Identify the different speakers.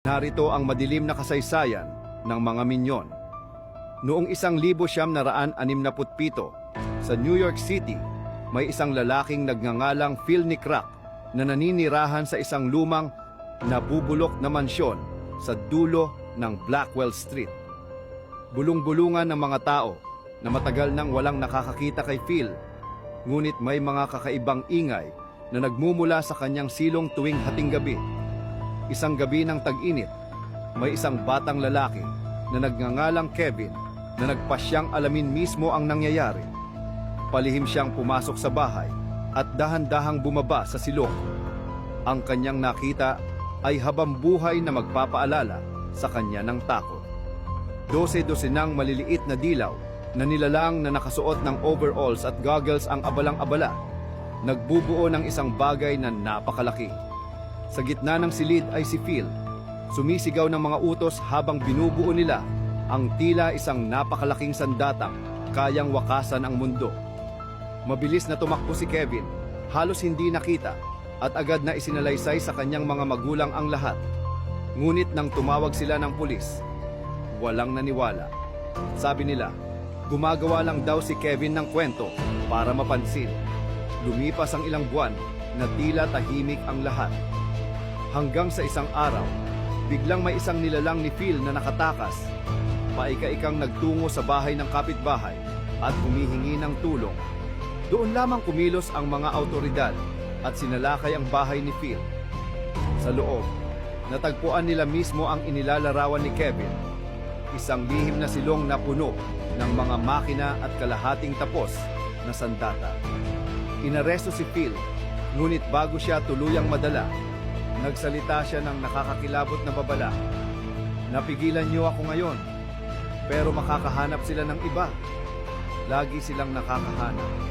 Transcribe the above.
Speaker 1: Narito ang madilim na kasaysayan ng mga minyon. Noong isang libo siyam na raan anim na putpito, sa New York City, may isang lalaking nagngangalang Phil Nicrack na naninirahan sa isang lumang nabubulok na mansyon sa dulo ng Blackwell Street. Bulong-bulungan ng mga tao na matagal nang walang nakakakita kay Phil, ngunit may mga kakaibang ingay na nagmumula sa kanyang silong tuwing hating gabi. Isang gabi ng tag-init, may isang batang lalaki na nagngangalang Kevin na nagpasyang alamin mismo ang nangyayari. Palihim siyang pumasok sa bahay at dahan-dahang bumaba sa silong. Ang kanyang nakita ay habang buhay na magpapaalala sa kanya ng takot. Dose-dosenang maliliit na dilaw na nilalang na nakasuot ng overalls at goggles ang abalang-abala, nagbubuo ng isang bagay na napakalaki. Sa gitna ng silid ay si Phil. Sumisigaw ng mga utos habang binubuo nila ang tila isang napakalaking sandatang kayang wakasan ang mundo. Mabilis na tumakbo si Kevin, halos hindi nakita at agad na isinalaysay sa kanyang mga magulang ang lahat. Ngunit nang tumawag sila ng pulis, walang naniwala. Sabi nila, gumagawa lang daw si Kevin ng kwento para mapansin. Lumipas ang ilang buwan na tila tahimik ang lahat. Hanggang sa isang araw, biglang may isang nilalang ni Phil na nakatakas. Paika-ikang nagtungo sa bahay ng kapitbahay at humihingi ng tulong. Doon lamang kumilos ang mga autoridad at sinalakay ang bahay ni Phil. Sa loob, natagpuan nila mismo ang inilalarawan ni Kevin. Isang lihim na silong na puno ng mga makina at kalahating tapos na sandata. Inaresto si Phil, ngunit bago siya tuluyang madala, nagsalita siya ng nakakakilabot na babala. Napigilan niyo ako ngayon, pero makakahanap sila ng iba. Lagi silang nakakahanap.